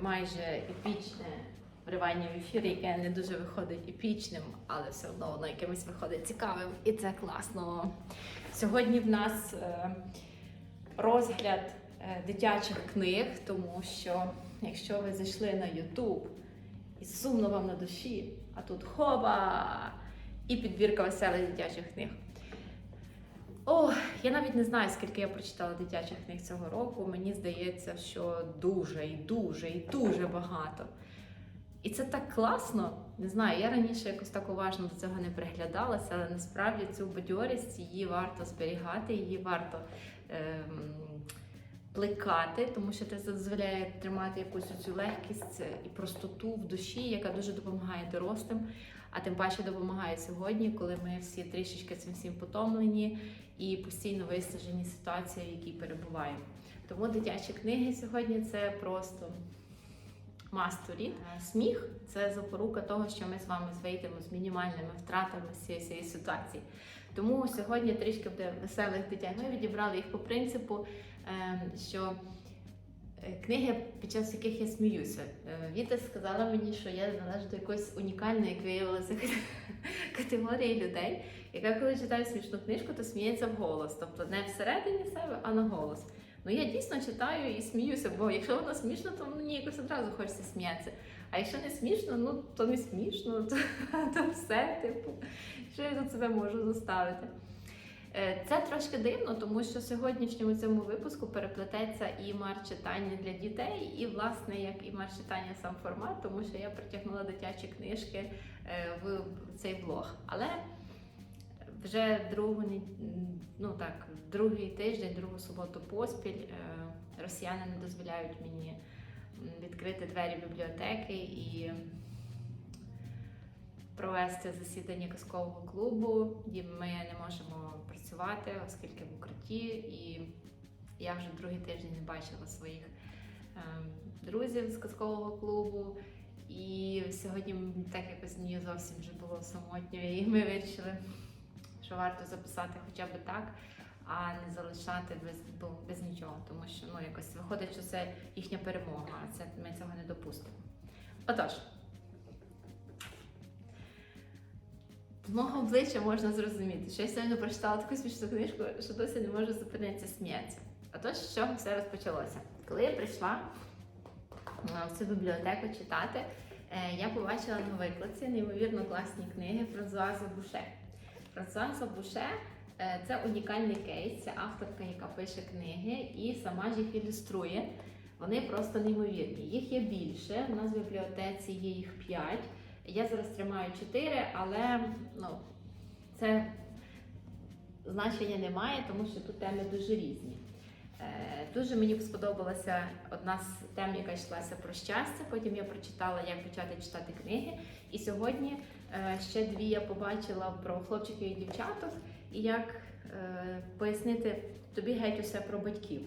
майже епічне вривання в ефір, яке не дуже виходить епічним, але все одно воно якимось виходить цікавим, і це класно. Сьогодні в нас е, розгляд е, дитячих книг, тому що якщо ви зайшли на YouTube і сумно вам на душі, а тут хоба! І підбірка веселих дитячих книг. О, я навіть не знаю, скільки я прочитала дитячих книг цього року. Мені здається, що дуже і дуже і дуже багато. І це так класно. Не знаю, я раніше якось так уважно до цього не приглядалася, але насправді цю бадьорість її варто зберігати, її варто ем, плекати, тому що це дозволяє тримати якусь цю легкість і простоту в душі, яка дуже допомагає дорослим. А тим паче допомагає сьогодні, коли ми всі трішечки цим всім потомлені і постійно виснажені ситуацією, в якій перебуваємо. Тому дитячі книги сьогодні це просто масторі. Сміх це запорука того, що ми з вами вийдемо з мінімальними втратами з цієї, ситуації. Тому сьогодні трішки буде веселих дитячих. Ми відібрали їх по принципу, що е, книги, під час яких я сміюся. Е, Віта сказала мені, що я належу до якоїсь унікальної, як виявилося, категорії людей, яка коли читає смішну книжку, то сміється вголос. Тобто не всередині себе, а на голос. Ну я дійсно читаю і сміюся, бо якщо воно смішно, то мені якось одразу хочеться сміятися. А якщо не смішно, ну то не смішно, то, то все, типу, що я тут себе можу заставити. Е, Це трошки дивно, тому що в сьогоднішньому цьому випуску переплететься і мар читання для дітей, і, власне, як і мар читання сам формат, тому що я притягнула дитячі книжки е, в цей блог. Але вже другу ну так, другий тиждень, другу суботу поспіль е, росіяни не дозволяють мені відкрити двері бібліотеки і провести засідання казкового клубу, і ми не можемо працювати, оскільки в укритті, і я вже другий тиждень не бачила своїх ем, друзів з казкового клубу. І сьогодні так якось мені зовсім вже було самотньо, і ми вирішили, що варто записати хоча б так, а не залишати без, без нічого, тому що ну якось виходить, що це їхня перемога, це ми цього не допустимо. Отож. Мого обличчя можна зрозуміти, що я сьогодні прочитала таку смішну книжку, що досі не можу зупинитися сміятися. Отож, з чого все розпочалося? Коли я прийшла е, в цю бібліотеку читати, е, я побачила на викладці неймовірно класні книги Франсуази Буше. Франсуаза Буше е, це унікальний кейс, це авторка, яка пише книги і сама ж їх ілюструє. Вони просто неймовірні. Їх є більше. У нас в бібліотеці є їх п'ять. Я зараз тримаю чотири, але ну, це значення не має, тому що тут теми дуже різні. Е, Дуже мені сподобалася одна з тем, яка йшлася про щастя. Потім я прочитала, як почати читати книги. І сьогодні е, ще дві я побачила про хлопчиків і дівчаток, і як е, пояснити тобі геть усе про батьків.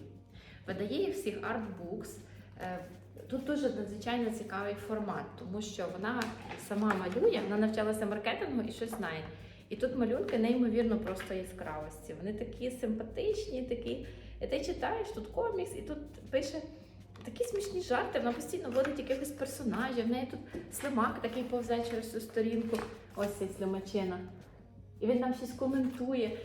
Видає їх всіх Artbooks. Тут дуже надзвичайно цікавий формат, тому що вона сама малює, вона навчалася маркетингу і щось знає. І тут малюнки неймовірно просто яскравості. Вони такі симпатичні, такі. І ти читаєш тут комікс, і тут пише такі смішні жарти. Вона постійно вводить якихось персонажів. В неї тут слимак такий повзе через цю сторінку. Ось цей слимачина. І він там щось коментує.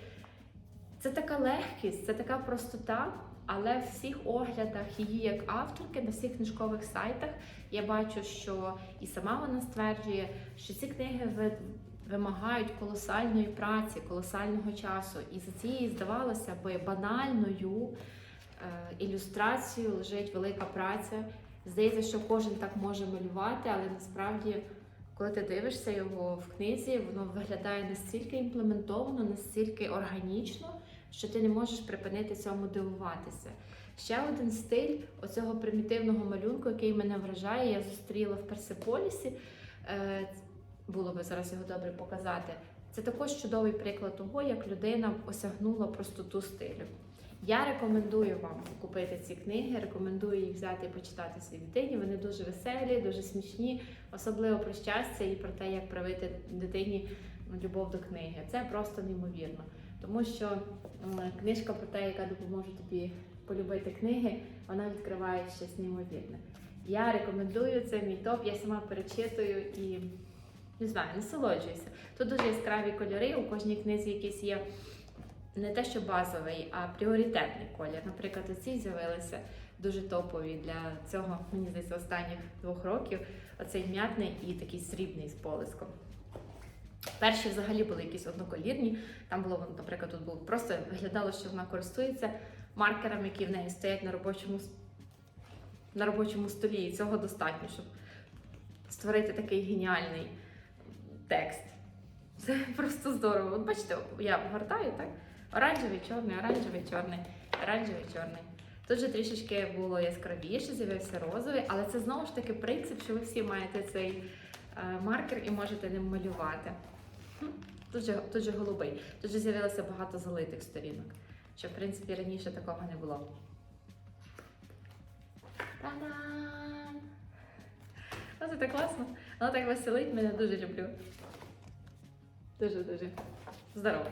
Це така легкість, це така простота, але в всіх оглядах її як авторки на всіх книжкових сайтах я бачу, що і сама вона стверджує, що ці книги вимагають колосальної праці, колосального часу. І за цією, здавалося би, банальною е, ілюстрацією лежить велика праця. Здається, що кожен так може малювати, але насправді, коли ти дивишся його в книзі, воно виглядає настільки імплементовано, настільки органічно, що ти не можеш припинити цьому дивуватися. Ще один стиль оцього примітивного малюнку, який мене вражає, я зустріла в Персеполісі. Е, Було би зараз його добре показати. Це також чудовий приклад того, як людина осягнула простоту стилю. Я рекомендую вам купити ці книги, рекомендую їх взяти і почитати своїй дитині. Вони дуже веселі, дуже смішні, особливо про щастя і про те, як привити дитині любов до книги. Це просто неймовірно. Тому що книжка про те, яка допоможе тобі полюбити книги, вона відкриває щось неймовірне. Я рекомендую це мій топ, я сама перечитую і не знаю, насолоджуюся. Тут дуже яскраві кольори, у кожній книзі якийсь є не те, що базовий, а пріоритетний колір. Наприклад, оці з'явилися дуже топові для цього, мені здається, останніх двох років. Оцей м'ятний і такий срібний з полиском. Перші взагалі були якісь одноколірні. Там було, наприклад, тут був просто виглядало, що вона користується маркерами, які в неї стоять на робочому на робочому столі. І цього достатньо, щоб створити такий геніальний текст. Це просто здорово. От бачите, я гортаю, так? Оранжевий, чорний, оранжевий, чорний, оранжевий, чорний. Тут же трішечки було яскравіше, з'явився розовий, але це знову ж таки принцип, що ви всі маєте цей маркер і можете ним малювати. Хм, Тут же, тут же голубий. Тут же з'явилося багато залитих сторінок, що в принципі раніше такого не було. Та-дам! Ну, це так класно. Воно так веселить, мене дуже люблю. Дуже-дуже. Здорово.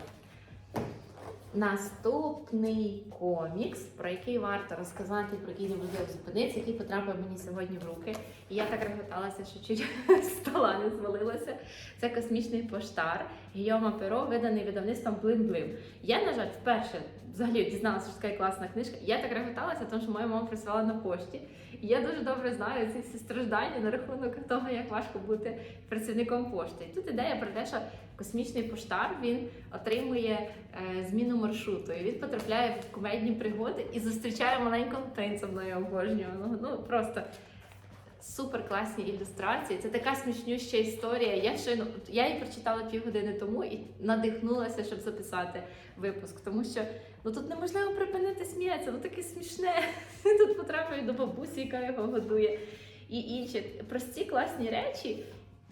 Наступний комікс, про який варто розказати, про який неможливо зупинитися, який потрапив мені сьогодні в руки. І я так реготалася, що чуть стола не звалилася. Це космічний поштар Гійома Перо, виданий видавництвом Блим Блим. Я, на жаль, вперше взагалі дізналася, що така класна книжка. Я так реготалася, тому що моя мама працювала на пошті. І я дуже добре знаю ці всі страждання на рахунок того, як важко бути працівником пошти. І тут ідея про те, що космічний поштар він отримує е, зміну маршруту. І він потрапляє в комедні пригоди і зустрічає маленького принца, його обожнює. Ну, ну просто супер класні ілюстрації. Це така смішнюща історія. Я щойно я її прочитала півгодини тому і надихнулася, щоб записати випуск, тому що ну тут неможливо припинити сміятися, ну таке смішне. Тут потрапив до бабусі, яка його годує, і інші прості класні речі,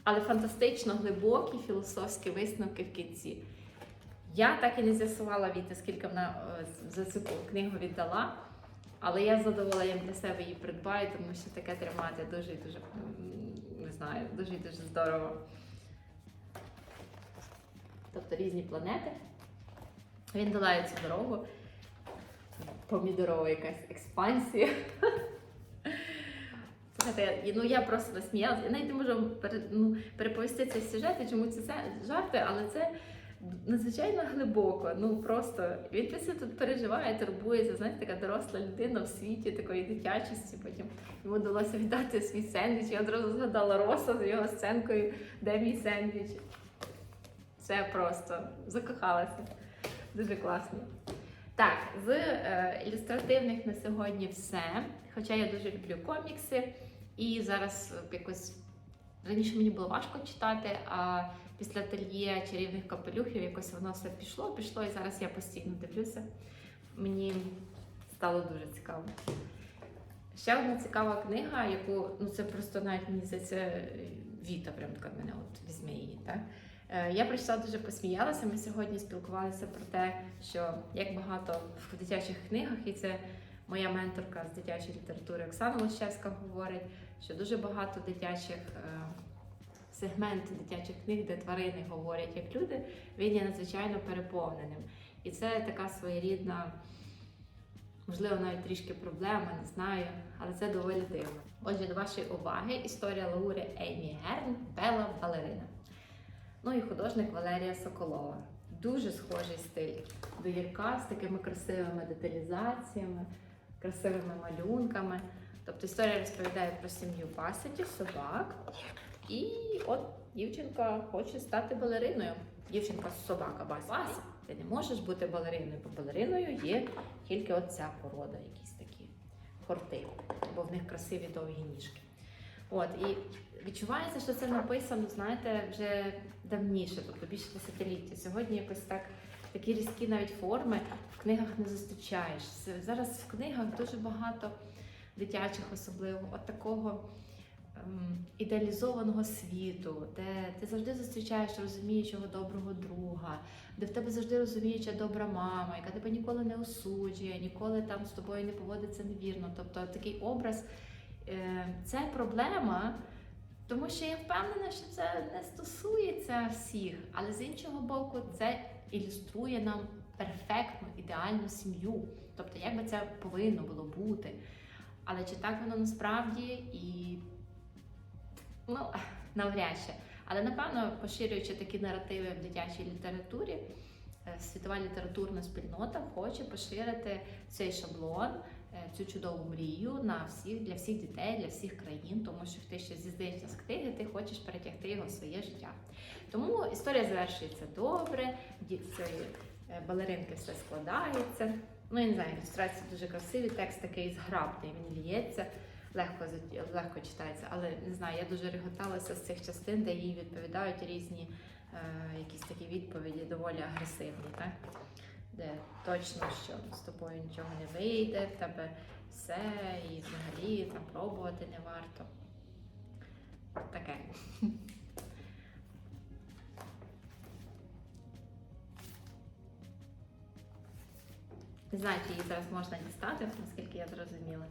але фантастично глибокі філософські висновки в кінці. Я так і не з'ясувала Віта, скільки вона е, за цю книгу віддала. Але я з для себе її придбаю, тому що таке тримати дуже і дуже не знаю, дуже і дуже здорово. Тобто різні планети. Він долає цю дорогу. Помідорова якась експансія. Я- ну я просто насміялася. Я навіть не можу ну, переповісти цей сюжет, і чому це жарти, але це надзвичайно глибоко. Ну просто він після тут переживає, турбується. Знаєте, така доросла людина в світі такої дитячості. Потім йому вдалося віддати свій сендвіч. Я одразу згадала Роса з його сценкою, де мій сендвіч. Це просто закохалася. Дуже класно. Так, з е, ілюстративних на сьогодні все. Хоча я дуже люблю комікси, і зараз е, якось раніше мені було важко читати, а після ательє чарівних капелюхів якось воно все пішло, пішло, і зараз я постійно дивлюся. Мені стало дуже цікаво. Ще одна цікава книга, яку ну це просто навіть мені здається, Віта прям така мене от візьме її. Так? Е, Я прочитала дуже посміялася. Ми сьогодні спілкувалися про те, що як багато в дитячих книгах, і це моя менторка з дитячої літератури Оксана Лощевська говорить, що дуже багато дитячих е, сегмент дитячих книг, де тварини говорять як люди, він є надзвичайно переповненим. І це така своєрідна, можливо, навіть трішки проблема, не знаю, але це доволі дивно. Отже, до вашої уваги історія Лаури Еймі Герн Бела Балерина. Ну і художник Валерія Соколова. Дуже схожий стиль до Юрка з такими красивими деталізаціями, красивими малюнками. Тобто історія розповідає про сім'ю Басеті, собак. І от дівчинка хоче стати балериною. Дівчинка собака. Бася, ти не можеш бути балериною, бо балериною є тільки от ця порода, якісь такі хорти, бо в них красиві довгі ніжки. От і відчувається, що це написано, знаєте, вже давніше, тобто більше десятиліття. Сьогодні якось так такі різкі навіть форми в книгах не зустрічаєш. Зараз в книгах дуже багато дитячих, особливо, от такого ем, ідеалізованого світу, де ти завжди зустрічаєш розуміючого доброго друга, де в тебе завжди розуміюча добра мама, яка тебе ніколи не осуджує, ніколи там з тобою не поводиться невірно. Тобто такий образ е, це проблема. Тому що я впевнена, що це не стосується всіх, але з іншого боку, це ілюструє нам перфектну, ідеальну сім'ю. Тобто, як би це повинно було бути. Але чи так воно насправді і ну, навряд чи. Але напевно, поширюючи такі наративи в дитячій літературі, е, світова літературна спільнота хоче поширити цей шаблон, е, цю чудову мрію на всіх для всіх дітей, для всіх країн, тому що ти ще зізнаєшся з книги, ти хочеш перетягти його в своє життя. Тому історія завершується добре, ді- цієї е, балеринки все складається. Ну, я не знаю, ілюстрації дуже красиві, текст такий зграбний, він ліється, легко, легко читається, але не знаю, я дуже реготалася з цих частин, де їй відповідають різні е, якісь такі відповіді доволі агресивні, так? де точно, що з тобою нічого не вийде, в тебе все, і взагалі там пробувати не варто. Таке. Не знаю, чи її зараз можна дістати, наскільки я зрозуміла.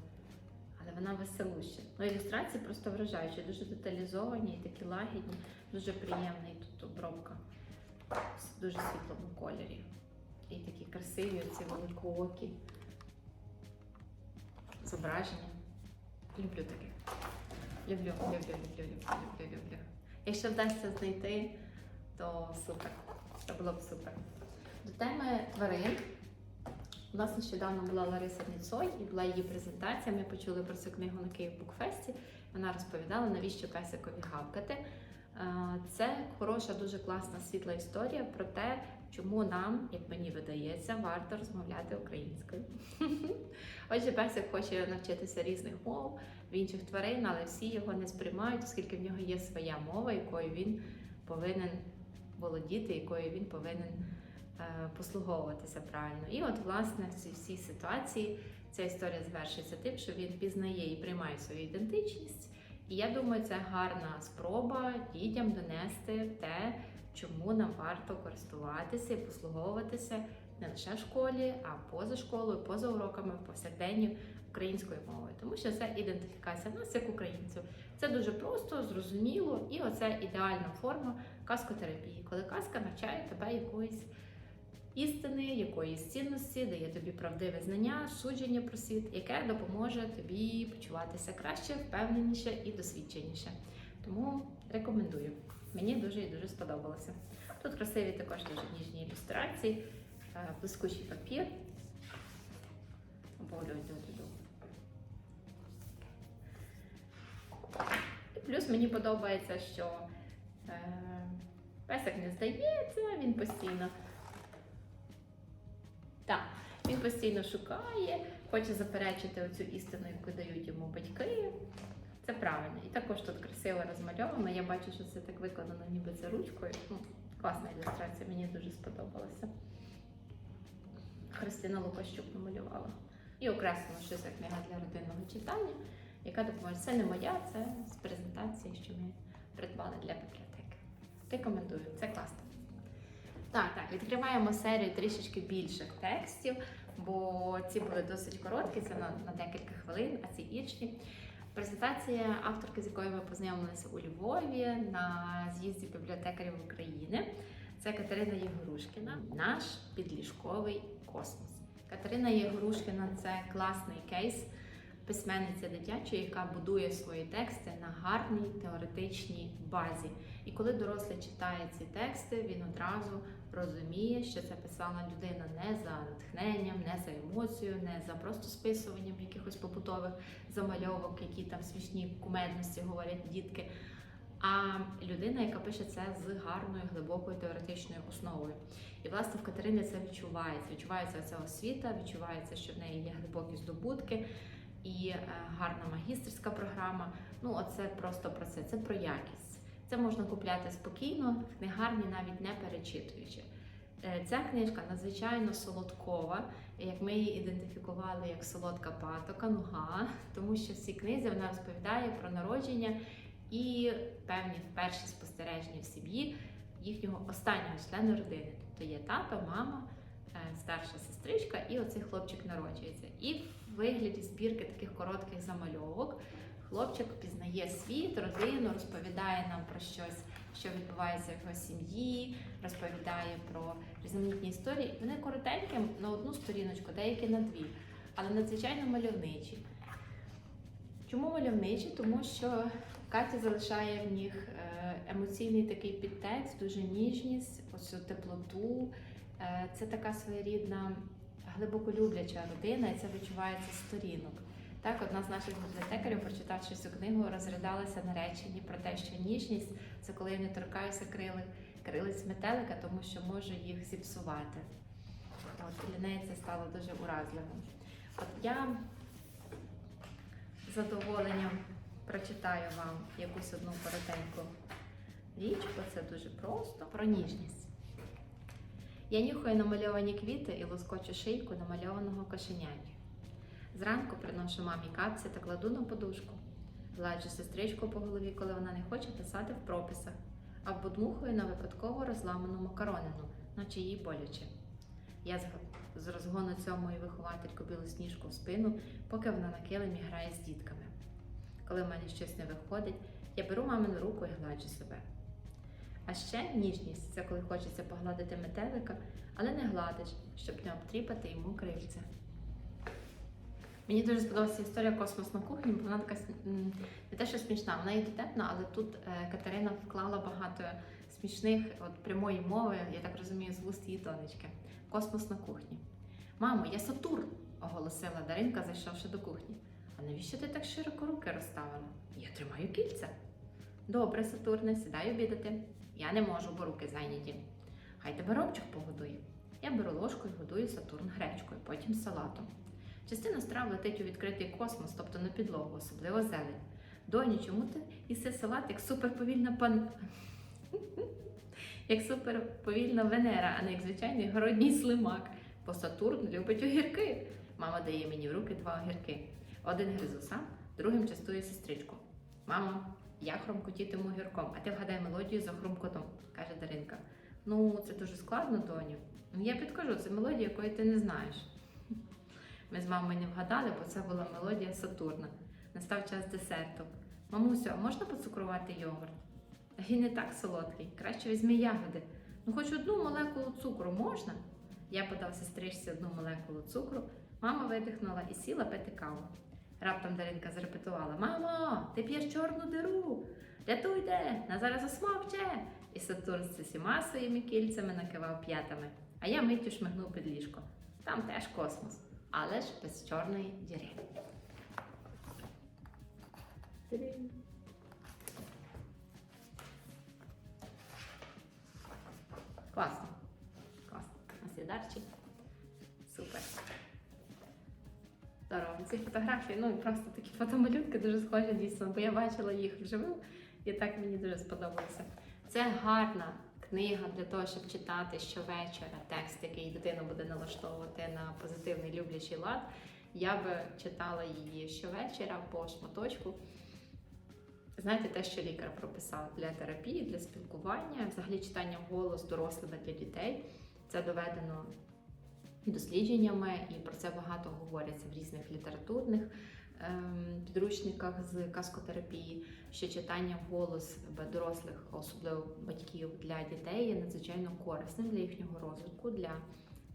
Але вона веселуща. Ну, ілюстрації просто вражаючі, дуже деталізовані і такі лагідні, дуже приємний тут обробка в дуже світлому кольорі. І такі красиві ці великоокі зображення. Люблю таке. Люблю, люблю, люблю, люблю, люблю, люблю. Якщо вдасться знайти, то супер. Це було б супер. До теми тварин. У нас нещодавно була Лариса Ніцой і була її презентація. Ми почули про цю книгу на Київ Букфесті. Вона розповідала, навіщо песикові гавкати. Е, Це хороша, дуже класна світла історія про те, чому нам, як мені видається, варто розмовляти українською. Отже, песик хоче навчитися різних мов в інших тварин, але всі його не сприймають, оскільки в нього є своя мова, якою він повинен володіти, якою він повинен послуговуватися правильно. І от, власне, в цій всій ситуації ця історія завершується тим, що він пізнає і приймає свою ідентичність. І я думаю, це гарна спроба дітям донести те, чому нам варто користуватися і послуговуватися не лише в школі, а поза школою, поза уроками, в повсякденні українською мовою, тому що це ідентифікація нас як українців. Це дуже просто, зрозуміло, і оце ідеальна форма казкотерапії, коли казка навчає тебе якоїсь істини, якоїсь цінності, дає тобі правдиве знання, судження про світ, яке допоможе тобі почуватися краще, впевненіше і досвідченіше. Тому рекомендую. Мені дуже і дуже сподобалося. Тут красиві також дуже ніжні ілюстрації, е, блискучий папір. І Плюс мені подобається, що е, песик не здається, він постійно. Так, він постійно шукає, хоче заперечити оцю істину, яку дають йому батьки. Це правильно. І також тут красиво розмальовано. Я бачу, що це так викладено, ніби це ручкою. Ну, класна ілюстрація, мені дуже сподобалася. Христина Лукащук намалювала. І окреслено, що це книга для родинного читання, яка допоможе. Це не моя, це з презентації, що ми придбали для бібліотеки. Рекомендую, це класно. Так, так, відкриваємо серію трішечки більших текстів, бо ці були досить короткі, це на, на декілька хвилин, а ці інші. Презентація авторки, з якою ми познайомилися у Львові на з'їзді бібліотекарів України. Це Катерина Єгорушкіна, наш підліжковий космос. Катерина Єгорушкіна це класний кейс письменниця дитячої, яка будує свої тексти на гарній теоретичній базі. І коли дорослий читає ці тексти, він одразу розуміє, що це писала людина не за натхненням, не за емоцією, не за просто списуванням якихось побутових замальовок, які там смішні кумедності говорять дітки. А людина, яка пише це з гарною глибокою теоретичною основою. І власне в Катерині це відчувається. Відчувається ця освіта, відчувається, що в неї є глибокі здобутки і е, гарна магістерська програма. Ну, оце просто про це. Це про якість. Це можна купляти спокійно, в книгарні навіть не перечитуючи. Е, Ця книжка надзвичайно солодкова, як ми її ідентифікували як солодка патока, нуга, тому що в цій книзі вона розповідає про народження і певні перші спостереження в сім'ї їхнього останнього члена родини. Тобто є тато, мама, старша сестричка, і оцей хлопчик народжується. І в вигляді збірки таких коротких замальовок хлопчик пізнає світ, родину, розповідає нам про щось, що відбувається в його сім'ї, розповідає про різноманітні історії. Вони коротенькі на одну сторіночку, деякі на дві, але надзвичайно мальовничі. Чому мальовничі? Тому що Катя залишає в них е, емоційний такий підтекст, дуже ніжність, ось цю теплоту. Е, Це така своєрідна, глибоко любляча родина, і це відчувається з сторінок. Так, одна з наших бібліотекарів, прочитавши цю книгу, розридалася на реченні про те, що ніжність це коли я не торкаюся крили, крилиць метелика, тому що можу їх зіпсувати. От, для неї це стало дуже уразливим. От я з задоволенням прочитаю вам якусь одну коротеньку річ, бо це дуже просто про ніжність. Я нюхаю намальовані квіти і лоскочу шийку намальованого кошеняті. Зранку приношу мамі капці та кладу на подушку. Гладжу сестричку по голові, коли вона не хоче писати в прописах, або дмухаю на випадково розламану макаронину, наче їй боляче. Я з- розгону цьомую виховательку білосніжку в спину, поки вона на килимі грає з дітками. Коли в мене щось не виходить, я беру мамину руку і гладжу себе. А ще ніжність це коли хочеться погладити метелика, але не гладиш, щоб не обтріпати йому крильця. Мені дуже сподобалася історія космос на кухні, бо вона така не те, що смішна, вона і дотепна, але тут е, Катерина вклала багато смішних от, прямої мови, я так розумію, з вуст її донечки. Космос на кухні. Мамо, я Сатурн, оголосила Даринка, зайшовши до кухні. А навіщо ти так широко руки розставила? Я тримаю кільця. Добре, Сатурне, сідай обідати. Я не можу, бо руки зайняті. Хай тебе Ромчик погодує. Я беру ложку і годую Сатурн гречкою, потім салатом. Частина страв летить у відкритий космос, тобто на підлогу, особливо зелень. Доню, чому ти їси салат як суперповільна пан. як суперповільна Венера, а не як звичайний городній слимак. Бо Сатурн любить огірки. Мама дає мені в руки два огірки. Один гризу сам, другим частує сестричку. Мамо, я хромкотітиму огірком, а ти вгадай мелодію за хромкотом, каже Даринка. Ну, це дуже складно, доню. Ну, Я підкажу, це мелодія, якої ти не знаєш. Ми з мамою не вгадали, бо це була мелодія Сатурна. Настав час десерту. Мамусю, а можна поцукрувати йогурт? Він не так солодкий. Краще візьми ягоди. Ну, хоч одну молекулу цукру можна? Я подав сестричці одну молекулу цукру. Мама видихнула і сіла пити каву. Раптом Даринка зарепетувала: Мамо, ти п'єш чорну диру! Рятуйте! На зараз осмовче! І Сатурн з усіма своїми кільцями накивав п'ятами, а я миттю шмигнув під ліжко. Там теж космос, але ж без чорної діри. Класно. Класно. Наслідарчик. Супер. Здорово. Ці фотографії, ну просто такі фотомалюнки дуже схожі дійсно, бо я бачила їх вживу, і так мені дуже сподобалося. Це гарна книга для того, щоб читати щовечора текст, який дитина буде налаштовувати на позитивний люблячий лад. Я би читала її щовечора по шматочку. Знаєте, те, що лікар прописав для терапії, для спілкування, взагалі читання вголос дорослими для дітей. Це доведено дослідженнями, і про це багато говориться в різних літературних ем, підручниках з каскотерапії, що читання вголос дорослих, особливо батьків для дітей, є надзвичайно корисним для їхнього розвитку, для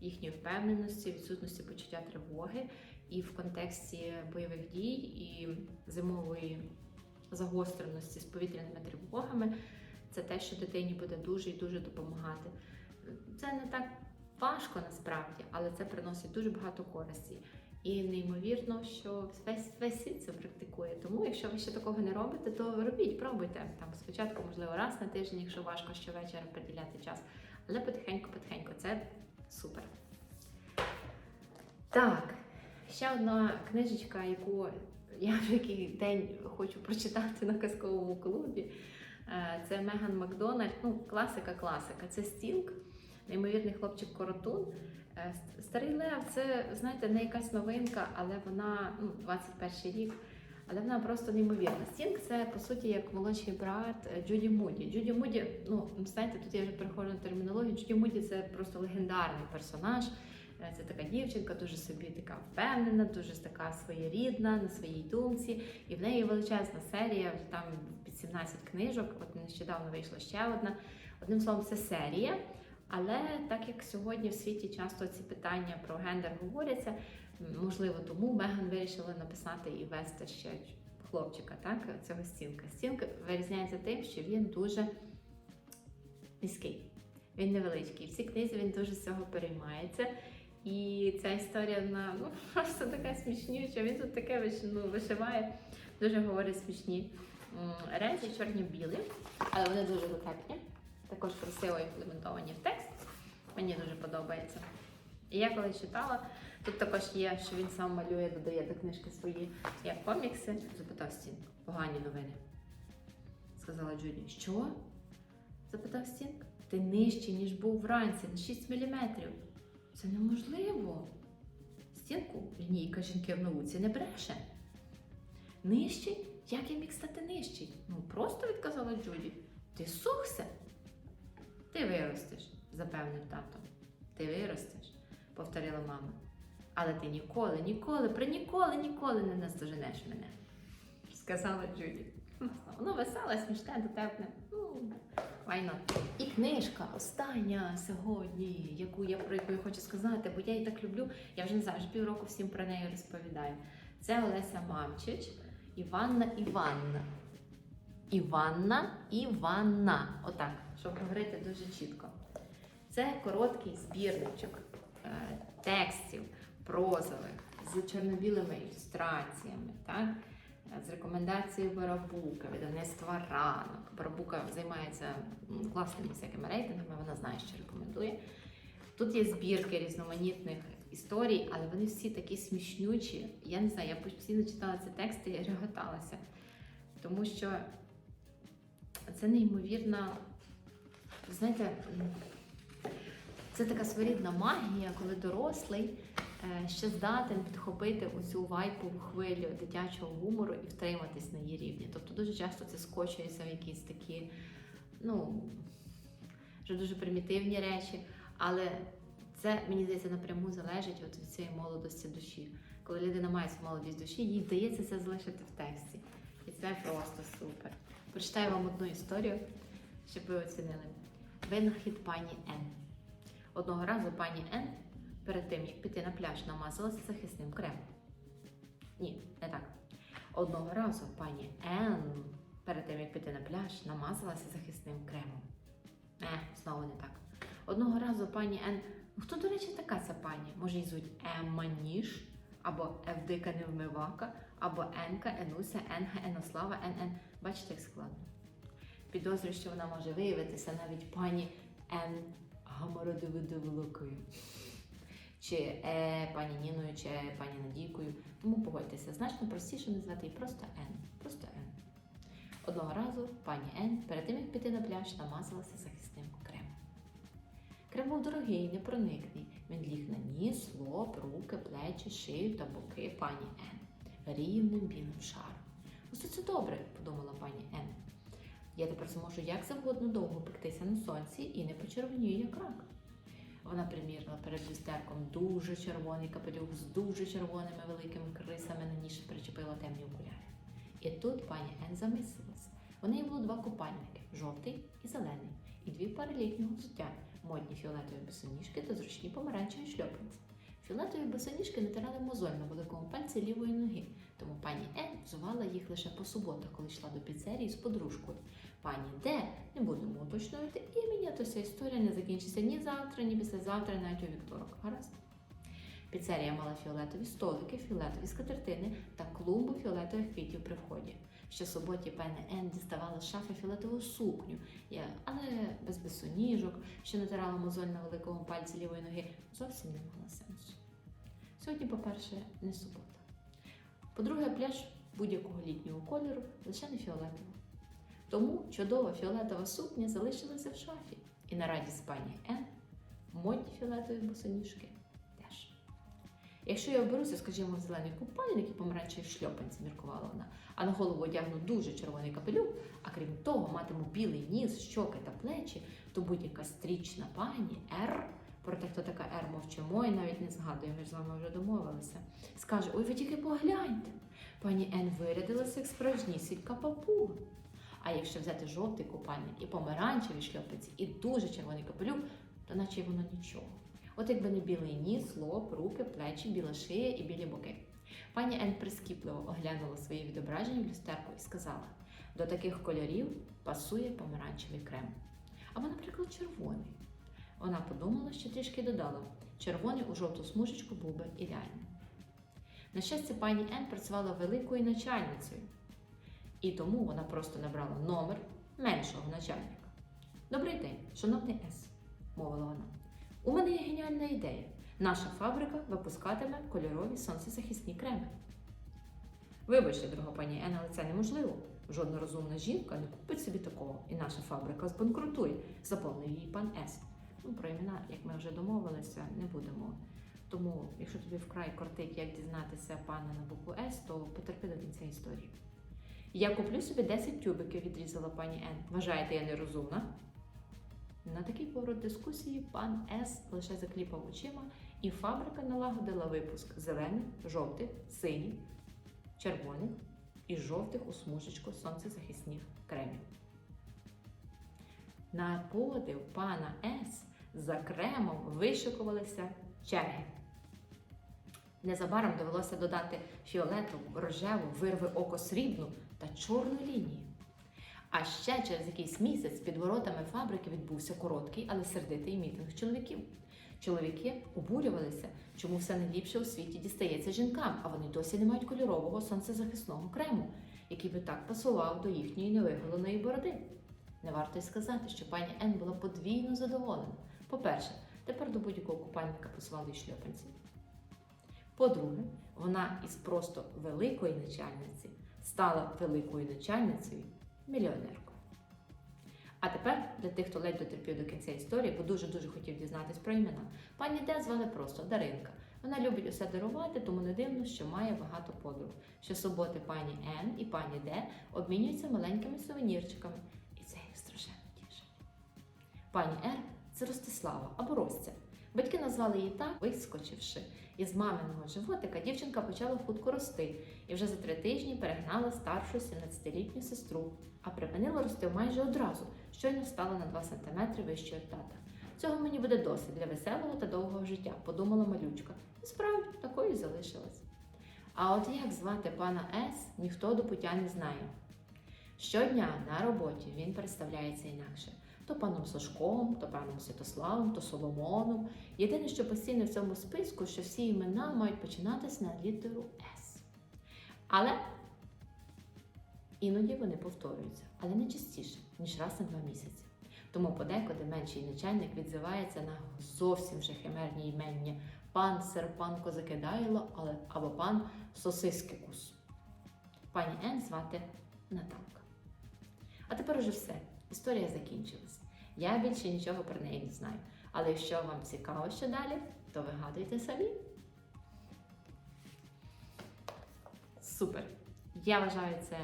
їхньої впевненості, відсутності почуття тривоги, і в контексті бойових дій і зимової загостреності з повітряними тривогами. Це те, що дитині буде дуже і дуже допомагати. Це не так важко насправді, але це приносить дуже багато користі. І неймовірно, що весь весь світ це практикує. Тому, якщо ви ще такого не робите, то робіть, пробуйте. Там спочатку, можливо, раз на тиждень, якщо важко щовечора приділяти час. Але потихеньку-потихеньку це супер. Так, ще одна книжечка, яку я вже який день хочу прочитати на казковому клубі. Е, Це Меган Макдональд. Ну, класика, класика. Це Стінг, неймовірний хлопчик Коротун. Е, Старий Лев це, знаєте, не якась новинка, але вона ну, 21 рік. Але вона просто неймовірна. Стінг це по суті як молодший брат е, Джуді Муді. Джуді Муді, ну знаєте, тут я вже переходжу на термінологію. Джуді Муді це просто легендарний персонаж. Е, Це така дівчинка, дуже собі така впевнена, дуже така своєрідна на своїй думці. І в неї величезна серія, там під 17 книжок. От нещодавно вийшла ще одна. Одним словом, це серія. Але так як сьогодні в світі часто ці питання про гендер говоряться, можливо, тому Меган вирішила написати і вести ще хлопчика, так, цього стінка. Стінка вирізняється тим, що він дуже низький, він невеличкий. В цій книзі він дуже з цього переймається. І ця історія вона ну, просто така смішнюча. Він тут таке ну, вишиває, дуже говорить смішні речі, чорні-білі, але вони дуже дотепні, також красиво імплементовані в текст. Мені дуже подобається. І я коли читала, тут також є, що він сам малює, додає до книжки свої як комікси. Запитав Стін, погані новини. Сказала Джуді. Що? запитав Стінг. Ти нижче, ніж був вранці, на 6 міліметрів. Це неможливо. Стінку лінійка жінки в науці не бреше. Нижчий? Як я міг стати нижчий? Ну просто відказала Джуді. Ти сухся. Ти виростеш, запевнив тато. Ти виростеш, повторила мама. Але ти ніколи, ніколи, при ніколи, ніколи не наздоженеш мене, сказала Джуді. Воно веселе, смішне, дотепне. Ну, Файно. І книжка остання сьогодні, яку я про яку я хочу сказати, бо я її так люблю. Я вже не знаю, вже півроку всім про неї розповідаю. Це Олеся Мамчич, Іванна Іванна. Іванна Іванна. Отак, щоб говорити дуже чітко. Це короткий збірничок е, текстів прозових з чорно-білими ілюстраціями, так? Е, з рекомендацією Барабука, видавництва ранок. Барабука займається класними всякими рейтингами, вона знає, що рекомендує. Тут є збірки різноманітних історій, але вони всі такі смішнючі. Я не знаю, я постійно читала ці тексти і реготалася. Тому що це неймовірна, знаєте, це така своєрідна магія, коли дорослий е, ще здатен підхопити оцю вайпову хвилю дитячого гумору і втриматись на її рівні. Тобто дуже часто це скочується в якісь такі, ну, вже дуже примітивні речі, але це, мені здається, напряму залежить от від цієї молодості душі. Коли людина має цю молодість душі, їй вдається це залишити в тексті. І це просто супер. Прочитаю вам одну історію, щоб ви оцінили. Винахід пані Н. Одного разу пані Н перед тим, як піти на пляж, намазалася захисним кремом. Ні, не так. Одного разу пані Н перед тим, як піти на пляж, намазалася захисним кремом. Не, знову не так. Одного разу пані Н. Ну хто, до речі, така ця пані? Може, її звуть Емма Ніж, або Евдика Невмивака, або Енка, Енуся, Енга, Енослава, НН. Бачите, як складно. Підозрюю, що вона може виявитися навіть пані Н Гамородовидоволокою. Чи е, пані Ніною, чи е, пані Надійкою. Тому погодьтеся, значно простіше назвати її просто Н. Просто Н. Одного разу пані Н перед тим, як піти на пляж, намазалася захисним кремом. Крем був дорогий, непроникний. Він ліг на ніс, лоб, руки, плечі, шию та боки пані Н. Рівним білим шаром. Усе це добре, подумала пані Н. Я тепер зможу як завгодно довго пектися на сонці і не почервонію, як рак. Вона примірила перед люстерком дуже червоний капелюх з дуже червоними великими крисами на ніж причепила темні окуляри. І тут пані Ен замислилась. У неї було два купальники жовтий і зелений, і дві пари літнього взуття, модні фіолетові босоніжки та зручні помаранчеві шльопанці. Фіолетові босоніжки натирали мозоль на великому пальці лівої ноги, тому пані Ен взувала їх лише по суботах, коли йшла до піцерії з подружкою. Пані Д, не будемо уточнювати імені, то ця історія не закінчиться ні завтра, ні післязавтра, навіть у вівторок. Гаразд? Піцерія мала фіолетові столики, фіолетові скатертини та клумбу фіолетових квітів при вході. Щосуботі пані Ен діставала з шафи фіолетову сукню, але без босоніжок, що натирала мозоль на великому пальці лівої ноги, зовсім не мала сенсу. Сьогодні, по-перше, не субота. По-друге, пляж будь-якого літнього кольору, лише не фіолетового. Тому чудова фіолетова сукня залишилася в шафі. І на радість пані Н модні фіолетові босоніжки теж. Якщо я оберуся, скажімо, в зелений купальник і помаранчеві шльопанці, міркувала вона, а на голову одягну дуже червоний капелюх, а крім того, матиму білий ніс, щоки та плечі, то будь-яка стрічна пані Р. Про те, хто така Р мовчимо і навіть не згадує, ми ж з вами вже домовилися. Скаже: ой, ви тільки погляньте. Пані Н вирядилася як справжнісінька папуга. А якщо взяти жовтий купальник і помаранчеві шльопиці, і дуже червоний капелюх, то наче воно нічого. От якби не білий ніс, лоб, руки, плечі, біла шия і білі боки. Пані Ен прискіпливо оглянула своє відображення в люстерку і сказала: до таких кольорів пасує помаранчевий крем. Або, наприклад, червоний. Вона подумала, що трішки додала: червоний у жовту смужечку був би ідеальним. На щастя, пані Ен працювала великою начальницею, і тому вона просто набрала номер меншого начальника. Добрий день, шановний С, мовила вона. У мене є геніальна ідея. Наша фабрика випускатиме кольорові сонцезахисні креми. Вибачте, дорога пані Ен, але це неможливо. Жодна розумна жінка не купить собі такого, і наша фабрика збанкрутує, заповнив її пан С. Ну, про імена, як ми вже домовилися, не будемо. Тому, якщо тобі вкрай кортить, як дізнатися пана на букву С, то потерпи до кінця історії. Я куплю собі 10 тюбиків, відрізала пані Н. Вважаєте, я нерозумна? На такий поворот дискусії пан С лише закліпав очима, і фабрика налагодила випуск зелених, жовтих, синіх, червоних і жовтих у смужечку сонцезахисних кремів. На подив пана С за кремом вишикувалися черги. Незабаром довелося додати фіолетову, рожеву, вирви око срібну та чорну лінію. А ще через якийсь місяць під воротами фабрики відбувся короткий, але сердитий мітинг чоловіків. Чоловіки обурювалися, чому все найліпше у світі дістається жінкам, а вони досі не мають кольорового сонцезахисного крему, який би так пасував до їхньої невиголеної бороди. Не варто й сказати, що пані Ен була подвійно задоволена. По-перше, тепер до будь-якого купальника пасували й шльопанці. По-друге, вона із просто великої начальниці стала великою начальницею мільйонеркою. А тепер для тих, хто ледь дотерпів до кінця історії, бо дуже-дуже хотів дізнатись про імена. Пані Д звали просто Даринка. Вона любить усе дарувати, тому не дивно, що має багато подруг. Щосуботи пані Н і пані Д обмінюються маленькими сувенірчиками. І це їх страшенно тішить. Пані Р це Ростислава або Ростя. Батьки назвали її так, вискочивши. Із маминого животика дівчинка почала хутко рости і вже за три тижні перегнала старшу 17-літню сестру, а припинила рости майже одразу, щойно стала на 2 см від тата. Цього мені буде досить для веселого та довгого життя, подумала малючка. І справді такою залишилась. А от як звати пана С, ніхто до пуття не знає. Щодня на роботі він представляється інакше. То паном Сашком, то паном Святославом, то Соломоном. Єдине, що постійно в цьому списку, що всі імена мають починатися на літеру С. Але іноді вони повторюються, але не частіше, ніж раз на два місяці. Тому подекуди менший начальник відзивається на зовсім вже химерні імення пан Серпан Козакидайло або пан Сосискикус. Пані Н звати Наталка. А тепер уже все. Історія закінчилась. Я більше нічого про неї не знаю. Але якщо вам цікаво, що далі, то вигадуйте самі. Супер! Я вважаю це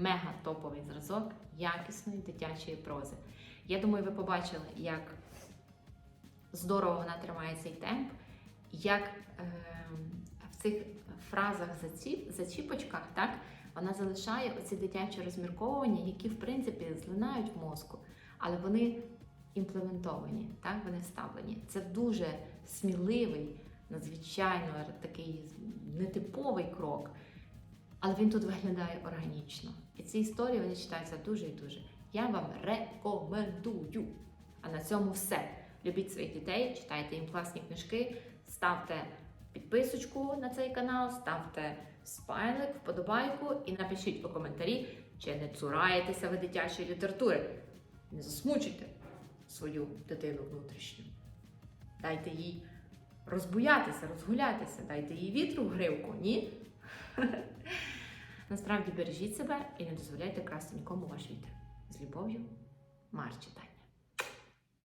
мега топовий зразок якісної дитячої прози. Я думаю, ви побачили, як здорово вона тримає цей темп, як е, в цих фразах зачіп, зачіпочках, так, вона залишає оці дитячі розмірковування, які, в принципі, злинають в мозку, але вони імплементовані, так, вони вставлені. Це дуже сміливий, надзвичайно такий нетиповий крок, але він тут виглядає органічно. І ці історії вони читаються дуже і дуже. Я вам рекомендую. А на цьому все. Любіть своїх дітей, читайте їм класні книжки, ставте підписочку на цей канал, ставте спайлик, вподобайку і напишіть у коментарі, чи не цураєтеся ви дитячої літератури. Не засмучуйте свою дитину внутрішню. Дайте їй розбуятися, розгулятися, дайте їй вітру в гривку, ні? Насправді бережіть себе і не дозволяйте красти нікому ваш вітер. З любов'ю, Марчитай.